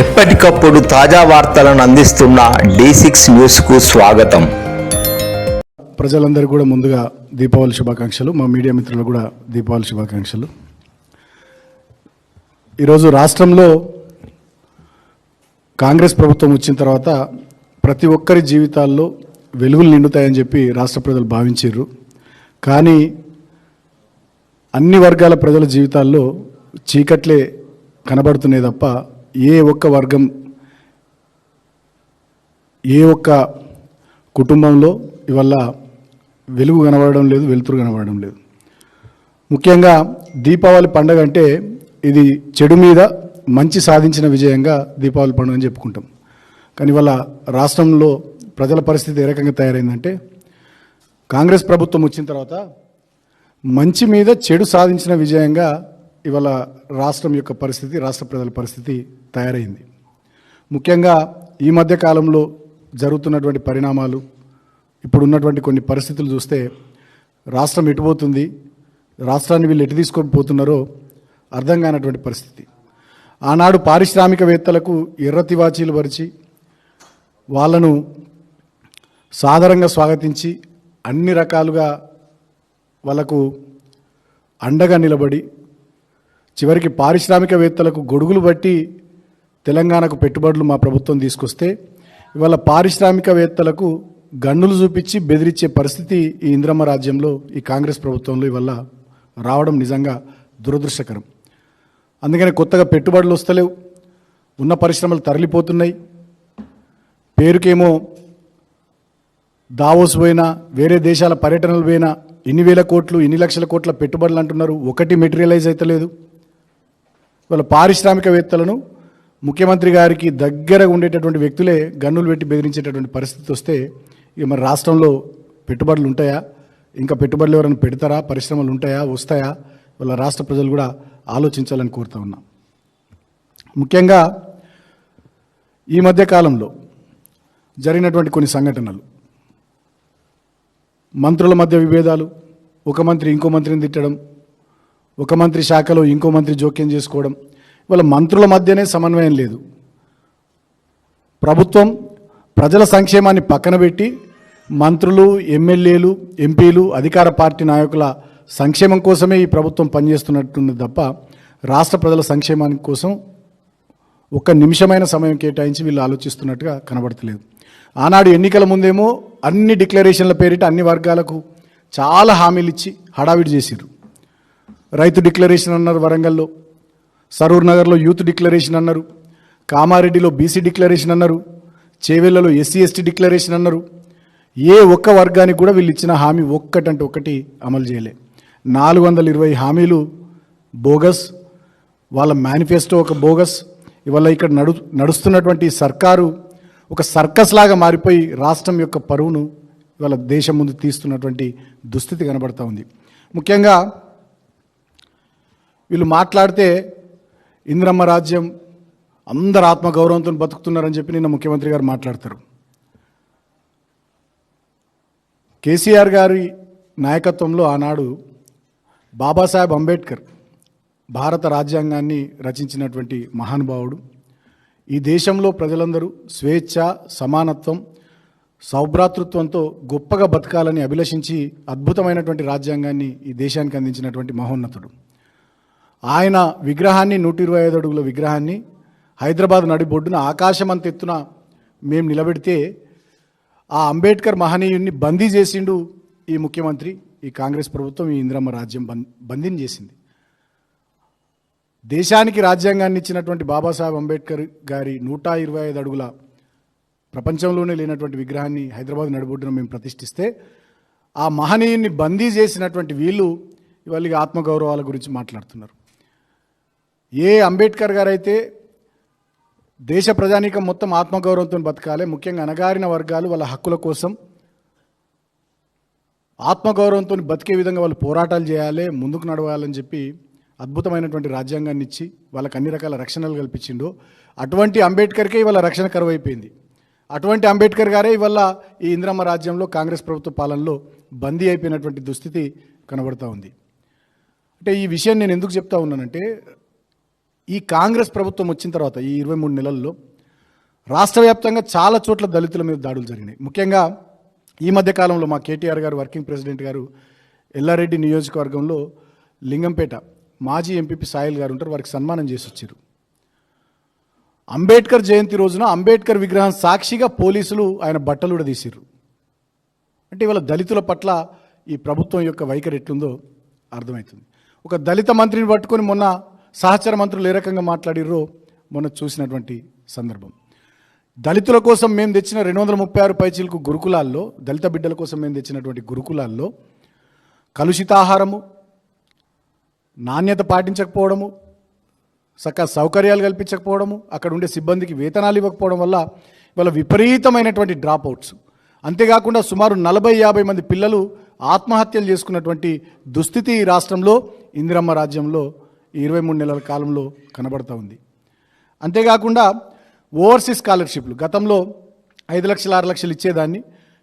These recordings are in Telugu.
ఎప్పటికప్పుడు తాజా వార్తలను అందిస్తున్న డి సిక్స్ న్యూస్కు స్వాగతం. ప్రజలందరూ కూడా ముందుగా దీపావళి శుభాకాంక్షలు. మా మీడియా మిత్రులు కూడా దీపావళి శుభాకాంక్షలు. ఈరోజు రాష్ట్రంలో కాంగ్రెస్ ప్రభుత్వం వచ్చిన తర్వాత ప్రతి ఒక్కరి జీవితాల్లో వెలుగులు నిండుతాయని చెప్పి రాష్ట్ర ప్రజలు భావించారు. కానీ అన్ని వర్గాల ప్రజల జీవితాల్లో చీకట్లే కనబడుతున్నాయి తప్ప ఏ ఒక్క వర్గం ఏ ఒక్క కుటుంబంలో ఇవల్ల వెలుగు కనబడడం లేదు వెలుతురు కనబడడం లేదు. ముఖ్యంగా దీపావళి పండగ అంటే ఇది చెడు మీద మంచి సాధించిన విజయంగా దీపావళి పండుగ అని చెప్పుకుంటాం. కానీ ఇవాళ రాష్ట్రంలో ప్రజల పరిస్థితి ఏ రకంగా తయారైందంటే కాంగ్రెస్ ప్రభుత్వం వచ్చిన తర్వాత మంచి మీద చెడు సాధించిన విజయంగా ఇవాళ రాష్ట్రం యొక్క పరిస్థితి రాష్ట్ర ప్రజల పరిస్థితి తయారైంది. ముఖ్యంగా ఈ మధ్య కాలంలో జరుగుతున్నటువంటి పరిణామాలు ఇప్పుడున్నటువంటి కొన్ని పరిస్థితులు చూస్తే రాష్ట్రం ఎటుపోతుంది రాష్ట్రాన్ని వీళ్ళు ఎటు తీసుకొని పోతున్నారో అర్థం కానటువంటి పరిస్థితి. ఆనాడు పారిశ్రామికవేత్తలకు ఎర్ర తివాచీలు పరిచి వాళ్ళను సాధారణంగా స్వాగతించి అన్ని రకాలుగా వాళ్ళకు అండగా నిలబడి చివరికి పారిశ్రామికవేత్తలకు గొడుగులు బట్టి తెలంగాణకు పెట్టుబడులు మా ప్రభుత్వం తీసుకొస్తే ఇవాళ పారిశ్రామికవేత్తలకు గన్నులు చూపించి బెదిరించే పరిస్థితి ఈ ఇంద్రమ్మ రాజ్యంలో ఈ కాంగ్రెస్ ప్రభుత్వంలో ఇవల్ల రావడం నిజంగా దురదృష్టకరం. అందుకని కొత్తగా పెట్టుబడులు వస్తలేవు. ఉన్న పరిశ్రమలు తరలిపోతున్నాయి. పేరుకేమో దావోస్ పోయినా వేరే దేశాల పర్యటనలు పోయినా ఇన్ని వేల కోట్లు ఇన్ని లక్షల కోట్ల పెట్టుబడులు అంటున్నారు. ఒకటి మెటీరియలైజ్ అవుతలేదు వాళ్ళ పారిశ్రామికవేత్తలను ముఖ్యమంత్రి గారికి దగ్గర ఉండేటటువంటి వ్యక్తులే గన్నులు పెట్టి బెదిరించేటటువంటి పరిస్థితి వస్తే ఇక మన రాష్ట్రంలో పెట్టుబడులు ఉంటాయా? ఇంకా పెట్టుబడులు ఎవరైనా పెడతారా? పరిశ్రమలు ఉంటాయా? వస్తాయా? వాళ్ళ రాష్ట్ర ప్రజలు కూడా ఆలోచించాలని కోరుతా ఉన్నా. ముఖ్యంగా ఈ మధ్య కాలంలో జరిగినటువంటి కొన్ని సంఘటనలు. మంత్రుల మధ్య విభేదాలు ఒక మంత్రి ఇంకో మంత్రిని తిట్టడం ఒక మంత్రి శాఖలో ఇంకో మంత్రి జోక్యం చేసుకోవడం వాళ్ళ మంత్రుల మధ్యనే సమన్వయం లేదు. ప్రభుత్వం ప్రజల సంక్షేమాన్ని పక్కన పెట్టి మంత్రులు ఎమ్మెల్యేలు ఎంపీలు అధికార పార్టీ నాయకుల సంక్షేమం కోసమే ఈ ప్రభుత్వం పనిచేస్తున్నట్టుంది తప్ప రాష్ట్ర ప్రజల సంక్షేమానికి కోసం ఒక్క నిమిషమైన సమయం కేటాయించి వీళ్ళు ఆలోచిస్తున్నట్టుగా కనబడతలేదు. ఆనాడు ఎన్నికల ముందేమో అన్ని డిక్లరేషన్ల పేరిట అన్ని వర్గాలకు చాలా హామీలు ఇచ్చి హడావిడి చేసిర్రు. రైతు డిక్లరేషన్ అన్నారు వరంగల్లో. సరూర్ నగర్లో యూత్ డిక్లరేషన్ అన్నారు. కామారెడ్డిలో బీసీ డిక్లరేషన్ అన్నారు. చేవెళ్ళలో ఎస్సీ ఎస్టీ డిక్లరేషన్ అన్నారు. ఏ ఒక్క వర్గానికి కూడా వీళ్ళు ఇచ్చిన హామీ ఒక్కటంటే ఒకటి అమలు చేయలే. నాలుగు వందల ఇరవై హామీలు బోగస్ వాళ్ళ మేనిఫెస్టో ఒక బోగస్ ఇవాళ ఇక్కడ నడు నడుస్తున్నటువంటి సర్కారు ఒక సర్కస్ లాగా మారిపోయి రాష్ట్రం యొక్క పరువును ఇవాళ దేశం ముందు తీస్తున్నటువంటి దుస్థితి కనబడతా ఉంది. ముఖ్యంగా వీళ్ళు మాట్లాడితే ఇంద్రమ్మ రాజ్యం అందరు ఆత్మగౌరవంతో బతుకుతున్నారని చెప్పి నిన్న ముఖ్యమంత్రి గారు మాట్లాడతారు. కేసీఆర్ గారి నాయకత్వంలో ఆనాడు బాబాసాహెబ్ అంబేద్కర్ భారత రాజ్యాంగాన్ని రచించినటువంటి మహానుభావుడు. ఈ దేశంలో ప్రజలందరూ స్వేచ్ఛ సమానత్వం సౌభ్రాతృత్వంతో గొప్పగా బతకాలని అభిలషించి అద్భుతమైనటువంటి రాజ్యాంగాన్ని ఈ దేశానికి అందించినటువంటి మహోన్నతుడు. ఆయన విగ్రహాన్ని నూట ఇరవై ఐదు అడుగుల విగ్రహాన్ని హైదరాబాద్ నడిబొడ్డున ఆకాశం అంత ఎత్తున మేము నిలబెడితే ఆ అంబేద్కర్ మహనీయుణ్ణి బందీ చేసిండు ఈ ముఖ్యమంత్రి ఈ కాంగ్రెస్ ప్రభుత్వం ఈ ఇంద్రమ్మ రాజ్యం బం బందీని చేసింది. దేశానికి రాజ్యాంగాన్ని ఇచ్చినటువంటి బాబాసాహెబ్ అంబేద్కర్ గారి నూట ఇరవై ఐదు అడుగుల ప్రపంచంలోనే లేనటువంటి విగ్రహాన్ని హైదరాబాద్ నడిబొడ్డున మేము ప్రతిష్ఠిస్తే ఆ మహనీయుణ్ణి బందీ చేసినటువంటి వీళ్ళు ఇవాళ ఆత్మగౌరవాల గురించి మాట్లాడుతున్నారు. ఏ అంబేద్కర్ గారైతే దేశ ప్రజానీకం మొత్తం ఆత్మగౌరవంతో బతకాలి ముఖ్యంగా అణగారిన వర్గాలు వాళ్ళ హక్కుల కోసం ఆత్మగౌరవంతో బతికే విధంగా వాళ్ళు పోరాటాలు చేయాలి ముందుకు నడవాలని చెప్పి అద్భుతమైనటువంటి రాజ్యాంగాన్ని ఇచ్చి వాళ్ళకి అన్ని రకాల రక్షణలు కల్పించిండో. అటువంటి అంబేద్కర్కే ఇవాళ రక్షణ కరువు అయిపోయింది అటువంటి అంబేద్కర్ గారే ఇవాళ ఈ ఇంద్రమ్మ రాజ్యంలో కాంగ్రెస్ ప్రభుత్వ పాలనలో బందీ అయిపోయినటువంటి దుస్థితి కనబడుతూ ఉంది. అంటే ఈ విషయం నేను ఎందుకు చెప్తా ఉన్నానంటే ఈ కాంగ్రెస్ ప్రభుత్వం వచ్చిన తర్వాత ఈ ఇరవై మూడు నెలల్లో రాష్ట్ర వ్యాప్తంగా చాలా చోట్ల దళితుల మీద దాడులు జరిగినాయి. ముఖ్యంగా ఈ మధ్య కాలంలో మా కేటీఆర్ గారు వర్కింగ్ ప్రెసిడెంట్ గారు ఎల్లారెడ్డి నియోజకవర్గంలో లింగంపేట మాజీ ఎంపీపీ సాయిల్ గారు ఉంటారు వారికి సన్మానం చేసి వచ్చారు అంబేద్కర్ జయంతి రోజున అంబేద్కర్ విగ్రహం సాక్షిగా పోలీసులు ఆయన బట్టలు కూడా తీసిర్రు. అంటే ఇవాళ దళితుల పట్ల ఈ ప్రభుత్వం యొక్క వైఖరి ఎట్లుందో అర్థమవుతుంది. ఒక దళిత మంత్రిని పట్టుకొని మొన్న సహచర మంత్రులు ఏ రకంగా మాట్లాడిర్రో మొన్న చూసినటువంటి సందర్భం. దళితుల కోసం మేము తెచ్చిన రెండు వందల ముప్పై ఆరు పైచీలకు గురుకులాల్లో దళిత బిడ్డల కోసం మేము తెచ్చినటువంటి గురుకులాల్లో కలుషితాహారము నాణ్యత పాటించకపోవడము సక సౌకర్యాలు కల్పించకపోవడము అక్కడ ఉండే సిబ్బందికి వేతనాలు ఇవ్వకపోవడం వల్ల ఇవాళ విపరీతమైనటువంటి డ్రాప్ అవుట్స్ అంతేకాకుండా సుమారు నలభై యాభై మంది పిల్లలు ఆత్మహత్యలు చేసుకున్నటువంటి దుస్థితి ఈ రాష్ట్రంలో ఇందిరమ్మ రాజ్యంలో ఈ ఇరవై మూడు నెలల కాలంలో కనబడతా ఉంది. అంతేకాకుండా ఓవర్సీస్ స్కాలర్షిప్లు గతంలో ఐదు లక్షలు ఆరు లక్షలు ఇచ్చేదాన్ని.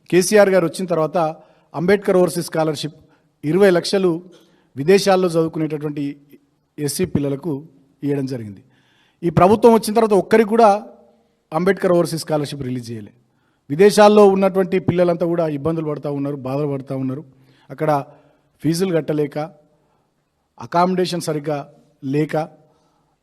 కేసీఆర్ గారు వచ్చిన తర్వాత అంబేద్కర్ ఓవర్సీస్ స్కాలర్షిప్ ఇరవై లక్షలు విదేశాల్లో చదువుకునేటటువంటి ఎస్సీ పిల్లలకు ఇవ్వడం జరిగింది. ఈ ప్రభుత్వం వచ్చిన తర్వాత ఒక్కరికి కూడా అంబేద్కర్ ఓవర్సీస్ స్కాలర్షిప్ రిలీజ్ చేయలే. విదేశాల్లో ఉన్నటువంటి పిల్లలంతా కూడా ఇబ్బందులు పడుతూ ఉన్నారు బాధలు పడుతూ ఉన్నారు. అక్కడ ఫీజులు కట్టలేక అకామిడేషన్ సరిగ్గా లేక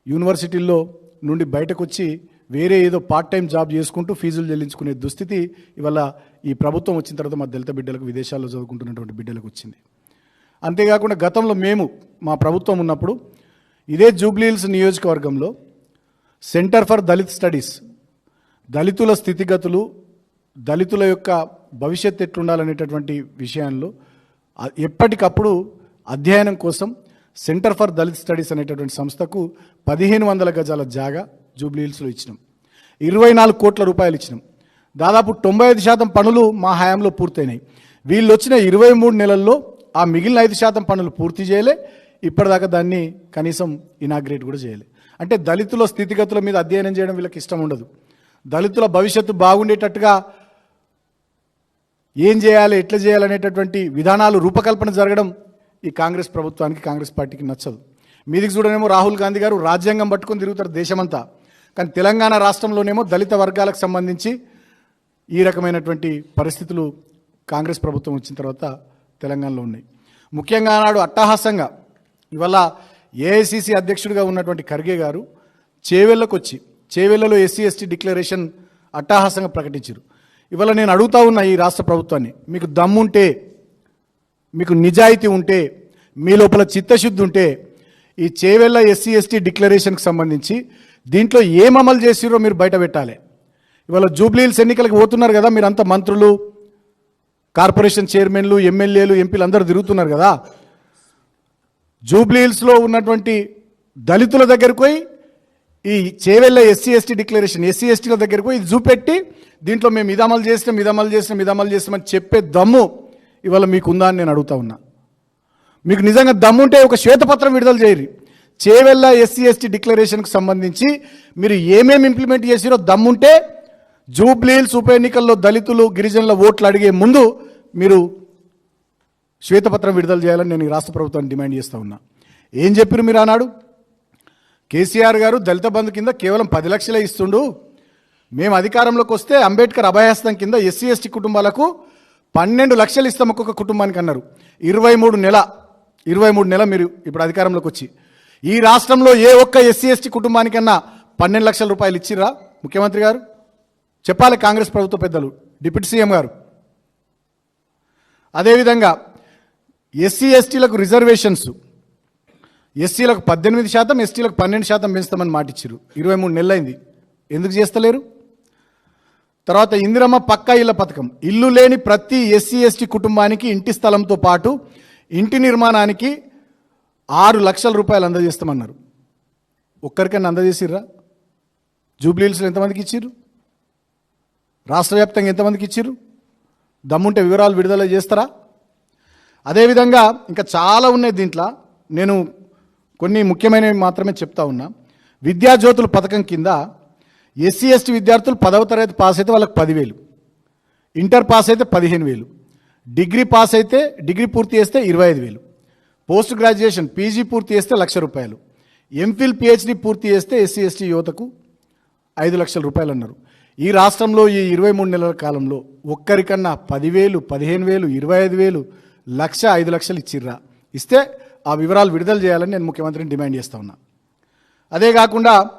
యూనివర్సిటీల్లో నుండి బయటకు వచ్చి వేరే ఏదో పార్ట్ టైం జాబ్ చేసుకుంటూ ఫీజులు చెల్లించుకునే దుస్థితి ఇవాళ ఈ ప్రభుత్వం వచ్చిన తర్వాత మా దళిత బిడ్డలకు విదేశాల్లో చదువుకుంటున్నటువంటి బిడ్డలకు వచ్చింది. అంతేకాకుండా గతంలో మేము మా ప్రభుత్వం ఉన్నప్పుడు ఇదే జూబ్లీహిల్స్ నియోజకవర్గంలో సెంటర్ ఫర్ దళిత్ స్టడీస్ దళితుల స్థితిగతులు దళితుల యొక్క భవిష్యత్ ఎట్లుండాలనేటటువంటి విషయాల్లో ఎప్పటికప్పుడు అధ్యయనం కోసం సెంటర్ ఫర్ దళిత్ స్టడీస్ అనేటటువంటి సంస్థకు పదిహేను వందల గజాల జాగా జూబ్లీహిల్స్లో ఇచ్చినాం. ఇరవై నాలుగు కోట్ల రూపాయలు ఇచ్చినాం. దాదాపు తొంభై ఐదు శాతం పనులు మా హయాంలో పూర్తయినాయి. వీళ్ళు వచ్చిన ఇరవై మూడు నెలల్లో ఆ మిగిలిన ఐదు శాతం పనులు పూర్తి చేయలే. ఇప్పటిదాకా దాన్ని కనీసం ఇనాగ్రేట్ కూడా చేయలే. అంటే దళితుల స్థితిగతుల మీద అధ్యయనం చేయడం వీళ్ళకి ఇష్టం ఉండదు. దళితుల భవిష్యత్తు బాగుండేటట్టుగా ఏం చేయాలి ఎట్లా చేయాలనేటటువంటి విధానాలు రూపకల్పన జరగడం ఈ కాంగ్రెస్ ప్రభుత్వానికి కాంగ్రెస్ పార్టీకి నచ్చదు. మీదికి చూడనేమో రాహుల్ గాంధీ గారు రాజ్యాంగం పట్టుకొని తిరుగుతారు దేశమంతా. కానీ తెలంగాణ రాష్ట్రంలోనేమో దళిత వర్గాలకు సంబంధించి ఈ రకమైనటువంటి పరిస్థితులు కాంగ్రెస్ ప్రభుత్వం వచ్చిన తర్వాత తెలంగాణలో ఉన్నాయి. ముఖ్యంగా నాడు అట్టహాసంగా ఇవాళ ఏఐసిసి అధ్యక్షుడిగా ఉన్నటువంటి ఖర్గే గారు చేవెళ్ళకు వచ్చి చేవెళ్ళలో ఎస్సీ ఎస్టీ డిక్లరేషన్ అట్టహాసంగా ప్రకటించారు. ఇవాళ నేను అడుగుతా ఉన్నా ఈ రాష్ట్ర ప్రభుత్వాన్ని మీకు దమ్ముంటే మీకు నిజాయితీ ఉంటే మీ లోపల చిత్తశుద్ధి ఉంటే ఈ చేవెళ్ళ ఎస్సీ ఎస్టీ డిక్లరేషన్కి సంబంధించి దీంట్లో ఏం అమలు చేసిరో మీరు బయట పెట్టాలి. ఇవాళ జూబ్లీహిల్స్ ఎన్నికలకు పోతున్నారు కదా మీరంతా మంత్రులు కార్పొరేషన్ చైర్మన్లు ఎమ్మెల్యేలు ఎంపీలు అందరూ తిరుగుతున్నారు కదా. జూబ్లీహిల్స్లో ఉన్నటువంటి దళితుల దగ్గరకు పోయి ఈ Chevella SC ST declaration SC ఎస్టీల దగ్గరకు పోయి ఇది చూపెట్టి దీంట్లో మేము ఇది అమలు చేసినాం ఇది అమలు చేసినాం ఇది అమలు చేసినామని చెప్పే దమ్ము ఇవాళ మీకు ఉందా అని నేను అడుగుతా ఉన్నా. మీకు నిజంగా దమ్ముంటే ఒక శ్వేతపత్రం విడుదల చేయరు. చేవెళ్ళ ఎస్సీ ఎస్టీ డిక్లరేషన్కి సంబంధించి మీరు ఏమేమి ఇంప్లిమెంట్ చేసిరో దమ్ముంటే జూబ్లీల్స్ ఉప ఎన్నికల్లో దళితులు గిరిజనుల ఓట్లు అడిగే ముందు మీరు శ్వేతపత్రం విడుదల చేయాలని నేను రాష్ట్ర ప్రభుత్వాన్ని డిమాండ్ చేస్తూ ఉన్నా. ఏం చెప్పారు మీరు ఆనాడు? కేసీఆర్ గారు దళిత బంధు కింద కేవలం పది లక్షలే ఇస్తుండు. మేము అధికారంలోకి వస్తే అంబేద్కర్ అభయహస్తం కింద ఎస్సీ ఎస్టీ కుటుంబాలకు పన్నెండు లక్షలు ఇస్తాం ఒక్కొక్క కుటుంబానికి అన్నారు. ఇరవై మూడు నెల ఇరవై మూడు నెల మీరు ఇప్పుడు అధికారంలోకి వచ్చి. ఈ రాష్ట్రంలో ఏ ఒక్క ఎస్సీ ఎస్టీ కుటుంబానికన్నా పన్నెండు లక్షల రూపాయలు ఇచ్చిర్రా ముఖ్యమంత్రి గారు? చెప్పాలి కాంగ్రెస్ ప్రభుత్వ పెద్దలు డిప్యూటీ సీఎం గారు. అదేవిధంగా ఎస్సీ ఎస్టీలకు రిజర్వేషన్స్. ఎస్సీలకు పద్దెనిమిది శాతం ఎస్టీలకు పన్నెండు శాతం పెంచుతామని మాటిచ్చారు ఇరవై మూడు నెలలైంది ఎందుకు చేస్తలేరు? తర్వాత ఇందిరమ్మ పక్కా ఇళ్ళ పథకం. ఇల్లు లేని ప్రతి ఎస్సీ ఎస్టీ కుటుంబానికి ఇంటి స్థలంతో పాటు ఇంటి నిర్మాణానికి ఆరు లక్షల రూపాయలు అందజేస్తామన్నారు. ఒక్కరికైనా అందజేసిర్రా? జూబ్లీహిల్స్లో ఎంతమందికి ఇచ్చిర్రు? రాష్ట్ర వ్యాప్తంగా ఎంతమందికి ఇచ్చిర్రు? దమ్ముంటే వివరాలు విడుదల చేస్తారా? అదేవిధంగా ఇంకా చాలా ఉన్నాయి దీంట్లో. నేను కొన్ని ముఖ్యమైనవి మాత్రమే చెప్తా ఉన్నా. విద్యాజ్యోతుల పథకం కింద ఎస్సీ ఎస్టీ విద్యార్థులు పదవ తరగతి పాస్ అయితే వాళ్ళకి పదివేలు. ఇంటర్ పాస్ అయితే పదిహేను వేలు. డిగ్రీ పాస్ అయితే డిగ్రీ పూర్తి చేస్తే ఇరవై ఐదు వేలు. పోస్ట్ గ్రాడ్యుయేషన్ పీజీ పూర్తి చేస్తే లక్ష రూపాయలు. ఎంఫిల్ పిహెచ్డి పూర్తి చేస్తే ఎస్సీ ఎస్టీ యువతకు ఐదు లక్షల రూపాయలు అన్నారు. ఈ రాష్ట్రంలో ఈ ఇరవై మూడు నెలల కాలంలో ఒక్కరికన్నా పదివేలు పదిహేను వేలు ఇరవై ఐదు వేలు లక్ష ఐదు లక్షలు ఇచ్చిర్రా. ఇస్తే ఆ వివరాలు విడుదల చేయాలని నేను ముఖ్యమంత్రిని డిమాండ్ చేస్తా ఉన్నా. అదే కాకుండా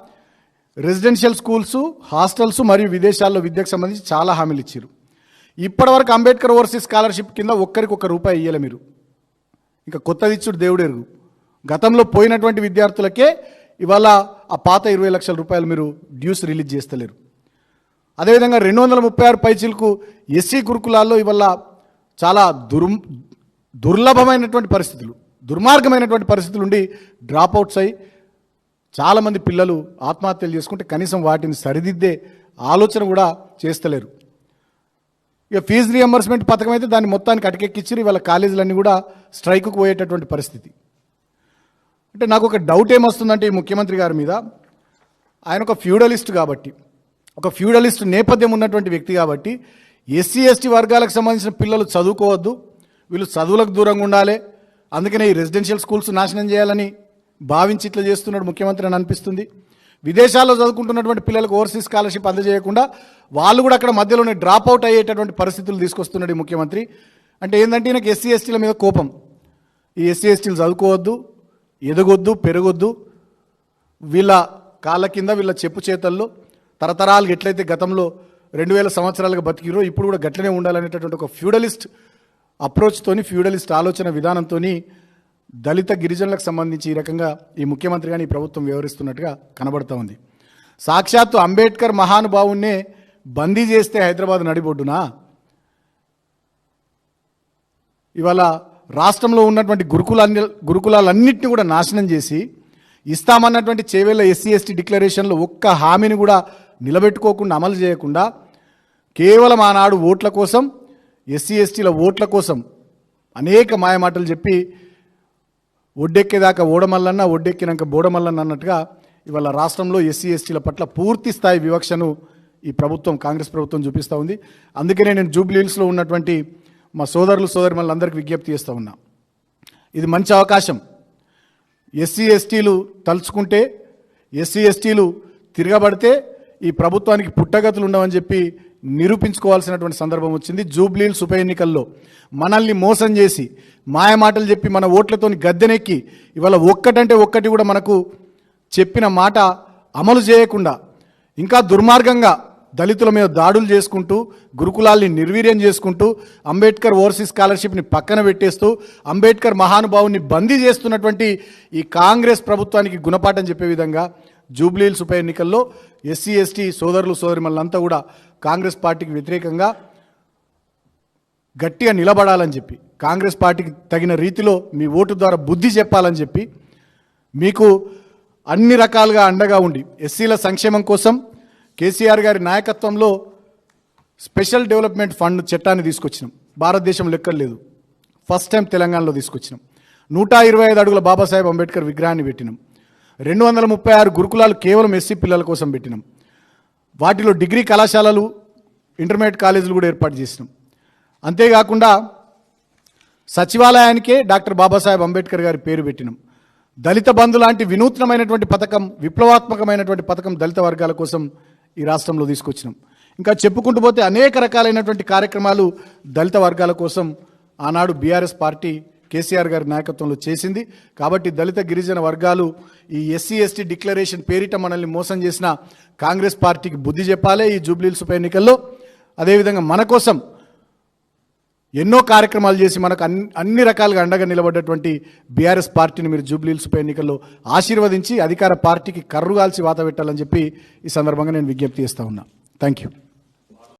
రెసిడెన్షియల్ స్కూల్స్ హాస్టల్స్ మరియు విదేశాల్లో విద్యకు సంబంధించి చాలా హామీలు ఇచ్చారు ఇప్పటివరకు అంబేద్కర్ ఓవర్సీస్ స్కాలర్షిప్ కింద ఒక్కరికి ఒక రూపాయి ఇయ్యలే మీరు. ఇంకా కొత్తది ఇచ్చుడు దేవుడెరుగు గతంలో పోయినటువంటి విద్యార్థులకే ఇవాళ ఆ పాత ఇరవై లక్షల రూపాయలు మీరు డ్యూస్ రిలీజ్ చేస్తలేరు. అదేవిధంగా రెండు వందల ముప్పై ఆరు పైచీలకు ఎస్సీ గురుకులాల్లో ఇవాళ చాలా దుర్ దుర్లభమైనటువంటి పరిస్థితులు దుర్మార్గమైనటువంటి పరిస్థితులు ఉండి డ్రాప్ అవుట్స్ అయి చాలామంది పిల్లలు ఆత్మహత్యలు చేసుకుంటే కనీసం వాటిని సరిదిద్దే ఆలోచన కూడా చేస్తలేరు. ఇక ఫీజు రియంబర్స్మెంట్ పథకం అయితే దాన్ని మొత్తానికి అటకెక్కిచ్చి ఇవాళ కాలేజీలన్నీ కూడా స్ట్రైక్కు పోయేటటువంటి పరిస్థితి. అంటే నాకు ఒక డౌట్ ఏమొస్తుందంటే ఈ ముఖ్యమంత్రి గారి మీద. ఆయన ఒక ఫ్యూడలిస్ట్ కాబట్టి ఒక ఫ్యూడలిస్ట్ నేపథ్యం ఉన్నటువంటి వ్యక్తి కాబట్టి ఎస్సీ ఎస్టీ వర్గాలకు సంబంధించిన పిల్లలు చదువుకోవద్దు వీళ్ళు చదువులకు దూరంగా ఉండాలి అందుకనే ఈ రెసిడెన్షియల్ స్కూల్స్ నాశనం చేయాలని భావించి ఇట్లా చేస్తున్నాడు ముఖ్యమంత్రి అని అనిపిస్తుంది. విదేశాల్లో చదువుకుంటున్నటువంటి పిల్లలకు ఓవర్సీస్ స్కాలర్షిప్ అందజేయకుండా వాళ్ళు కూడా అక్కడ మధ్యలోనే డ్రాప్ అవుట్ అయ్యేటటువంటి పరిస్థితులు తీసుకొస్తున్నాడు ఈ ముఖ్యమంత్రి. అంటే ఏంటంటే నాకు ఎస్సీ ఎస్టీల మీద కోపం. ఈ ఎస్సీ ఎస్టీలు చదువుకోవద్దు ఎదగొద్దు పెరగొద్దు. వీళ్ళ కాళ్ళ కింద వీళ్ళ చెప్పు చేతల్లో తరతరాలు ఎట్లయితే గతంలో రెండు వేల సంవత్సరాలుగా బతికిరో ఇప్పుడు కూడా గట్లనే ఉండాలనేటటువంటి ఒక ఫ్యూడలిస్ట్ అప్రోచ్తోని ఫ్యూడలిస్ట్ ఆలోచన విధానంతో దళిత గిరిజనులకు సంబంధించి ఈ రకంగా ఈ ముఖ్యమంత్రి కానీ ప్రభుత్వం వ్యవహరిస్తున్నట్టుగా కనబడుతూ ఉంది. సాక్షాత్తు అంబేద్కర్ మహానుభావున్నే బందీ చేస్తే హైదరాబాద్ నడిబొడ్డునా? ఇవాళ రాష్ట్రంలో ఉన్నటువంటి గురుకులాన్ని గురుకులాలన్నింటినీ కూడా నాశనం చేసి ఇస్తామన్నటువంటి చేవేళ్ళ ఎస్సీ ఎస్టీ డిక్లరేషన్లో ఒక్క హామీని కూడా నిలబెట్టుకోకుండా అమలు చేయకుండా కేవలం ఆనాడు ఓట్ల కోసం ఎస్సీ ఎస్టీల ఓట్ల కోసం అనేక మాయమాటలు చెప్పి ఒడ్డెక్కేదాకా ఓడమల్లన్న ఒడ్డెక్కినాక బోడమల్లన్న అన్నట్టుగా ఇవాళ రాష్ట్రంలో ఎస్సీ ఎస్టీల పట్ల పూర్తి స్థాయి వివక్షను ఈ ప్రభుత్వం కాంగ్రెస్ ప్రభుత్వం చూపిస్తూ ఉంది. అందుకనే నేను జూబ్లీహిల్స్లో ఉన్నటువంటి మా సోదరులు సోదరి అందరికీ విజ్ఞప్తి చేస్తూ ఉన్నా. ఇది మంచి అవకాశం. ఎస్సీ ఎస్టీలు తలుచుకుంటే ఎస్సీ ఎస్టీలు తిరగబడితే ఈ ప్రభుత్వానికి పుట్టగతులు ఉండవని చెప్పి నిరూపించుకోవాల్సినటువంటి సందర్భం వచ్చింది. జూబ్లీహిల్స్ ఉప ఎన్నికల్లో మనల్ని మోసం చేసి మాయమాటలు చెప్పి మన ఓట్లతోని గద్దెనెక్కి ఇవాళ ఒక్కటంటే ఒక్కటి కూడా మనకు చెప్పిన మాట అమలు చేయకుండా ఇంకా దుర్మార్గంగా దళితుల మీద దాడులు చేసుకుంటూ గురుకులాల్ని నిర్వీర్యం చేసుకుంటూ అంబేద్కర్ ఓవర్సీస్ స్కాలర్షిప్ని పక్కన పెట్టేస్తూ అంబేద్కర్ మహానుభావుని బందీ చేస్తున్నటువంటి ఈ కాంగ్రెస్ ప్రభుత్వానికి గుణపాఠం చెప్పే విధంగా జూబ్లీహిల్స్ ఉప ఎన్నికల్లో ఎస్సీ ఎస్టీ సోదరులు సోదరిమల్లంతా కూడా కాంగ్రెస్ పార్టీకి వ్యతిరేకంగా గట్టిగా నిలబడాలని చెప్పి కాంగ్రెస్ పార్టీకి తగిన రీతిలో మీ ఓటు ద్వారా బుద్ధి చెప్పాలని చెప్పి మీకు అన్ని రకాలుగా అండగా ఉండి ఎస్సీల సంక్షేమం కోసం కేసీఆర్ గారి నాయకత్వంలో స్పెషల్ డెవలప్మెంట్ ఫండ్ చట్టాన్ని తీసుకొచ్చినాం. భారతదేశం లెక్కలేదు లేదు ఫస్ట్ టైం తెలంగాణలో తీసుకొచ్చినాం. నూట ఇరవై ఐదు అడుగుల బాబాసాహెబ్ అంబేద్కర్ విగ్రహాన్ని పెట్టినాం. రెండు వందల ముప్పై ఆరు గురుకులాలు కేవలం ఎస్సీ పిల్లల కోసం పెట్టినాం. వాటిలో డిగ్రీ కళాశాలలు ఇంటర్మీడియట్ కాలేజీలు కూడా ఏర్పాటు చేసినాం. అంతేకాకుండా సచివాలయానికే డాక్టర్ బాబాసాహెబ్ అంబేద్కర్ గారి పేరు పెట్టినాం. దళిత బంధు లాంటి వినూత్నమైనటువంటి పథకం విప్లవాత్మకమైనటువంటి పథకం దళిత వర్గాల కోసం ఈ రాష్ట్రంలో తీసుకొచ్చినాం. ఇంకా చెప్పుకుంటూ పోతే అనేక రకాలైనటువంటి కార్యక్రమాలు దళిత వర్గాల కోసం ఆనాడు బీఆర్ఎస్ పార్టీ కేసీఆర్ గారి నాయకత్వంలో చేసింది. కాబట్టి దళిత గిరిజన వర్గాలు ఈ ఎస్సీ ఎస్టీ డిక్లరేషన్ పేరిట మనల్ని మోసం చేసిన కాంగ్రెస్ పార్టీకి బుద్ధి చెప్పాలి ఈ జూబ్లీల్స్ ఉప ఎన్నికల్లో. అదేవిధంగా మన కోసం ఎన్నో కార్యక్రమాలు చేసి మనకు అన్ని అన్ని రకాలుగా అండగా నిలబడ్డటువంటి బీఆర్ఎస్ పార్టీని మీరు జూబ్లీహిల్స్ ఉప ఎన్నికల్లో ఆశీర్వదించి అధికార పార్టీకి కర్రుగాల్చి వాత పెట్టాలని చెప్పి ఈ సందర్భంగా నేను విజ్ఞప్తి చేస్తా ఉన్నా. Thank you